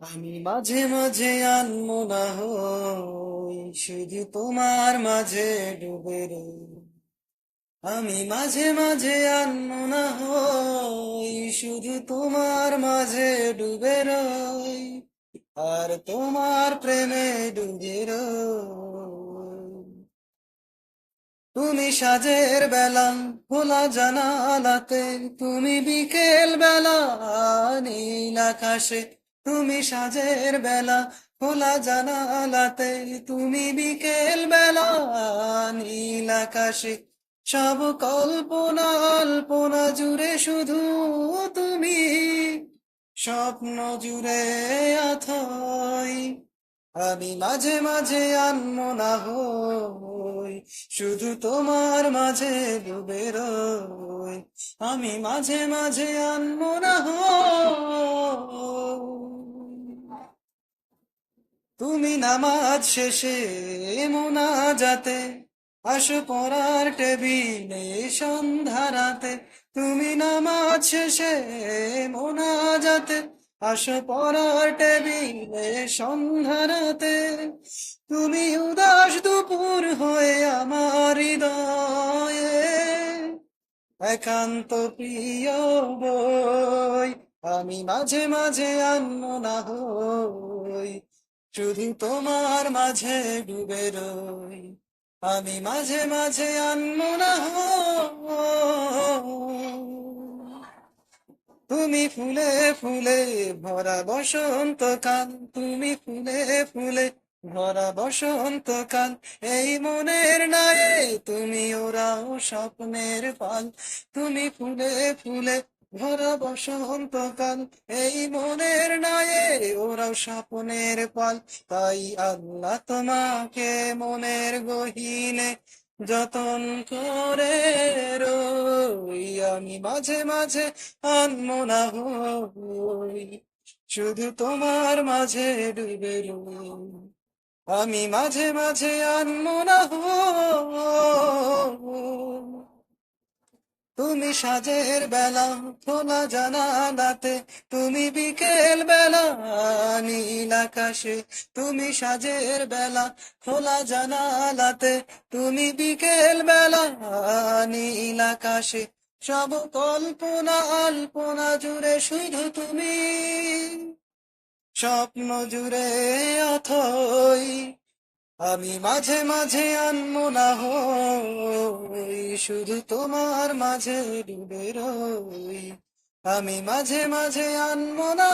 আমি মাঝে মাঝে আনমো না হই, শুধু তোমার মাঝে ডুবে রই। আমি মাঝে মাঝে আনমো না হই, শুধু তোমার মাঝে ডুবে রই, আর তোমার প্রেমে ডুবে তুমি সাজের বেলা, খোলা জানালাতে, তুমি বিকেল বেলা, নীল আকাশে তুমি সাজের বেলা, খোলা জানালাতে তুমি বিকেল বেলা, নীল আকাশে সব কল্পনা অল্পনা জুড়ে শুধু তুমি। স্বপ্ন জুড়ে আথই, আমি মাঝে মাঝে আনম না হই, শুধু তোমার মাঝে ডুবে রই। আমি মাঝে মাঝে আনমনা হই। তুমি নামাজ শেষে মোনা যাতে আসো পড়ার টেবিলে সন্ধ্যারাতে। তুমি নামাজ শেষে মোনা যাতে আসো পড়ার টেবিলে সন্ধ্যারাতে। তুমি উদাস দুপুর হয়ে আমার হৃদয়ে, একান্ত প্রিয় বই। আমি মাঝে মাঝে আনমো না হই শুধু তোমার মাঝে ডুবে রই, আমি মাঝে মাঝে আনমো না। তুমি ফুলে ফুলে ভরা বসন্তকাল তুমি ফুলে ফুলে ভরা বসন্তকাল এই মনের নায়ে তুমি ওরাও স্বপ্নের পাল। তুমি ফুলে ফুলে ভরা বসন্তকাল এই মনের নায়ে ওরাও স্বপ্নের পাল। তাই আল্লাহ তোমাকে মনের গহিনে যতন করে রই, আমি মাঝে মাঝে আনমনা হই, শুধু তোমার মাঝে ডুবে আমি মাঝে মাঝে আনমনা হই। তুমি সাজের বেলা, খোলা জানালাতে। তুমি বিকেল বেলা, নীল আকাশে। তুমি সাজের বেলা, খোলা জানালাতে। তুমি বিকেল বেলা, নীল আকাশে। সব কল্পনা, আল্পনা জুড়ে শুধু তুমি। স্বপ্ন জুড়ে অথই। আমি মাঝে মাঝে আনমনা হই। শুধু তোমার মাঝে ডুবে রই। আমি মাঝে মাঝে আনমনা